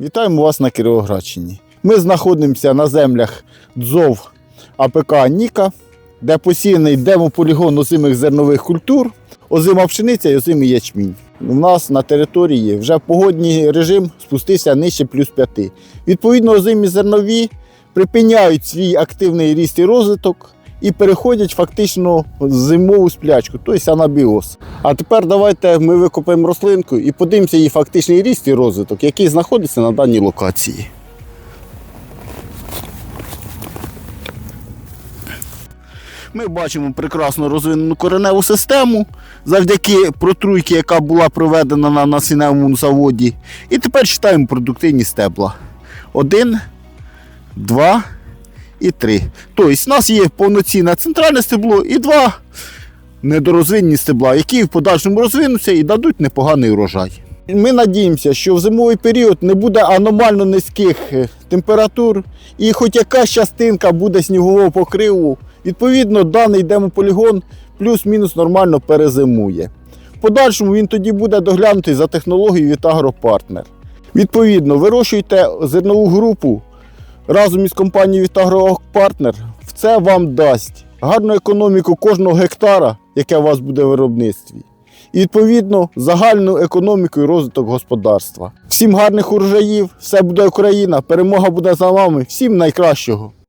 Вітаємо вас на Кіровоградщині. Ми знаходимося на землях ДЗОВ АПК Ніка, де посіяний демополігон озимих зернових культур, озима пшениця і озимий ячмінь. У нас на території вже погодній режим спустився нижче плюс 5. Відповідно, озимі зернові припиняють свій активний ріст і розвиток і переходять фактично зимову сплячку, тобто анабіоз. А тепер давайте ми викопаємо рослинку і подивимося її фактичний ріст і розвиток, який знаходиться на даній локації. Ми бачимо прекрасно розвинену кореневу систему завдяки протруйки, яка була проведена на насінневому заводі. І тепер читаємо продуктивні стебла. Один, два і три. Тобто, у нас є повноцінне центральне стебло і два недорозвинні стебла, які в подальшому розвинуться і дадуть непоганий урожай. Ми надіємося, що в зимовий період не буде аномально низьких е, температур, і хоч якась частинка буде снігового покриву, відповідно, даний демополігон плюс-мінус нормально перезимує. В подальшому він тоді буде доглянутий за технологією від Агропартнер. Відповідно, вирощуйте зернову групу разом із компанією від Агропартнер. Це вам дасть гарну економіку кожного гектара, яке у вас буде в виробництві. І відповідно загальну економіку і розвиток господарства. Всім гарних урожаїв, все буде Україна, перемога буде за вами. Всім найкращого!